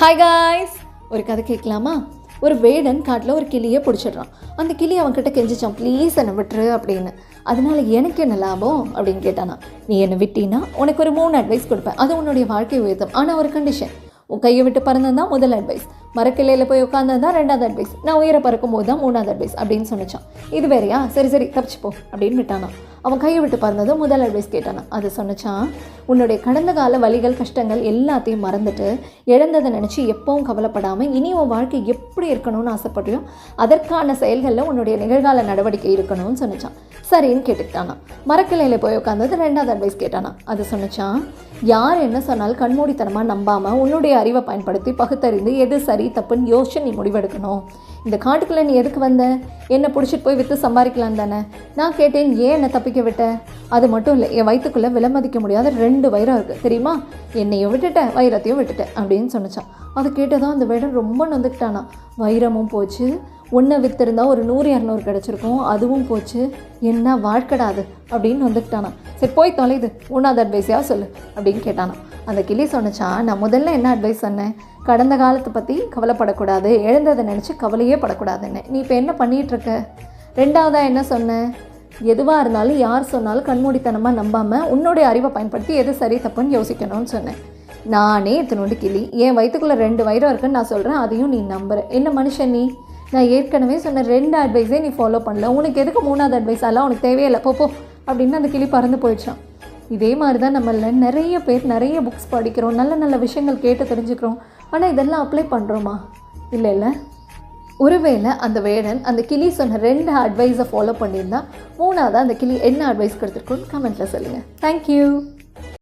Hi guys ஒரு கதை கேட்கலாமா? ஒரு வேடன் காட்டில் ஒரு கிளியை பிடிச்சிடுறான். அந்த கிளி அவன்கிட்ட கெஞ்சிச்சான் ப்ளீஸ் என்னை விட்டுரு அப்படின்னு. அதனால எனக்கு என்ன லாபம்? அப்படின்னு கேட்டானா. நீ என்னை விட்டீன்னா உனக்கு ஒரு மூணு அட்வைஸ் கொடுப்பேன். அது உன்னுடைய வாழ்க்கை உயர்த்தும். ஆனால் ஒரு கண்டிஷன் உன் கையை விட்டு பறந்தது தான் முதல் அட்வைஸ் மரக்கிளையில் போய் உட்காந்தது தான் ரெண்டாவது அட்வைஸ் நான் உயிரை பறக்கும் போது தான் மூணாவது அட்வைஸ் அப்படின்னு சொன்னிச்சான். இது வேறையா? சரி சரி தப்பிச்சு அப்படின்னு விட்டானா. அவன் கையை விட்டு பறந்தது முதல் அட்வைஸ் கேட்டானா. அது சொன்னச்சான் உன்னுடைய கடந்த கால வலிகள் கஷ்டங்கள் எல்லாத்தையும் மறந்துட்டு இழந்ததை நினச்சி எப்பவும் கவலைப்படாமல் இனி உன் வாழ்க்கை எப்படி இருக்கணும்னு ஆசைப்படுறியோ அதற்கான செயல்களில் உன்னுடைய நிகழ்கால நடவடிக்கை இருக்கணும்னு சொன்னிச்சான். சரின்னு கேட்டுக்கிட்டானா. மரக்கிளையில் போய் உட்காந்தது ரெண்டாவது அட்வைஸ் கேட்டானா. அது சொன்னச்சான் யார் என்ன சொன்னாலும் கண்மூடித்தனமாக நம்பாமல் உன்னுடைய அறிவை பயன்படுத்தி பகுத்தறிந்து எது சரி தப்புன்னு யோசிச்சு நீ முடிவெடுக்கணும். இந்த காட்டுக்குள்ளே நீ எதுக்கு வந்த? என்னை பிடிச்சிட்டு போய் விற்று சம்பாதிக்கலாம் தானே? நான் கேட்டேன் ஏன் என்னை தப்பிக்க விட்ட? அது மட்டும் இல்லை என் வயிற்றுக்குள்ளே விலமதிக்க முடியாத ரெண்டு வைரம் இருக்குது தெரியுமா? என்னையும் விட்டுட்டேன் வைரத்தையும் விட்டுட்டேன் அப்படின்னு சொன்னச்சான் அதை கேட்டதான் அந்த வேடம் ரொம்ப நொந்துக்கிட்டானா வைரமும் போச்சு. ஒன்றை விற்றுருந்தா ஒரு நூறு இரநூறு கிடச்சிருக்கும். அதுவும் போச்சு. என்ன வாழ்க்கடாது அப்படின்னு வந்துக்கிட்டானா சரி போய் தொலைது மூணாவது அட்வைஸாக சொல்லு அப்படின்னு கேட்டானா அந்த கிளி சொன்னச்சான் நான் முதல்ல என்ன அட்வைஸ் சொன்னேன்? கடந்த காலத்தை பற்றி கவலைப்படக்கூடாது. எழுந்ததை நினச்சி கவலையே படக்கூடாதுன்னு. நீ இப்போ என்ன பண்ணிகிட்ருக்க ரெண்டாவதாக என்ன சொன்னேன் எதுவாக இருந்தாலும் யார் சொன்னாலும் கண்மூடித்தனமாக நம்பாமல் உன்னுடைய அறிவை பயன்படுத்தி எது சரி தப்புன்னு யோசிக்கணும்னு சொன்னேன். நானே இத்தனோண்டு கிளி என் வயிற்றுக்குள்ளே ரெண்டு வயிறம் இருக்குன்னு நான் சொல்கிறேன் அதையும் நீ நம்புற. என்ன மனுஷன் நீ? நான் ஏற்கனவே சொன்ன ரெண்டு அட்வைஸே நீ ஃபாலோ பண்ணல. உனக்கு எதுக்கு மூணாவது அட்வைஸ் அதெல்லாம் உனக்கு தேவையில்லை? போ போ அப்படின்னு அந்த கிளி பறந்து போயிடுச்சான். இதே மாதிரி தான் நம்மள நிறைய பேர் நிறைய புக்ஸ் படிக்கிறோம் நல்ல நல்ல விஷயங்கள் கேட்டு தெரிஞ்சுக்கிறோம். ஆனால் இதெல்லாம் அப்ளை பண்ணுறோமா இல்லை இல்லை. ஒருவேளை அந்த வேடன் அந்த கிளி சொன்ன ரெண்டு அட்வைஸை ஃபாலோ பண்ணியிருந்தா மூணாவது அந்த கிளி என்ன அட்வைஸ் கொடுத்துருக்கோன்னு கமெண்ட்டில் சொல்லுங்கள் தேங்க்யூ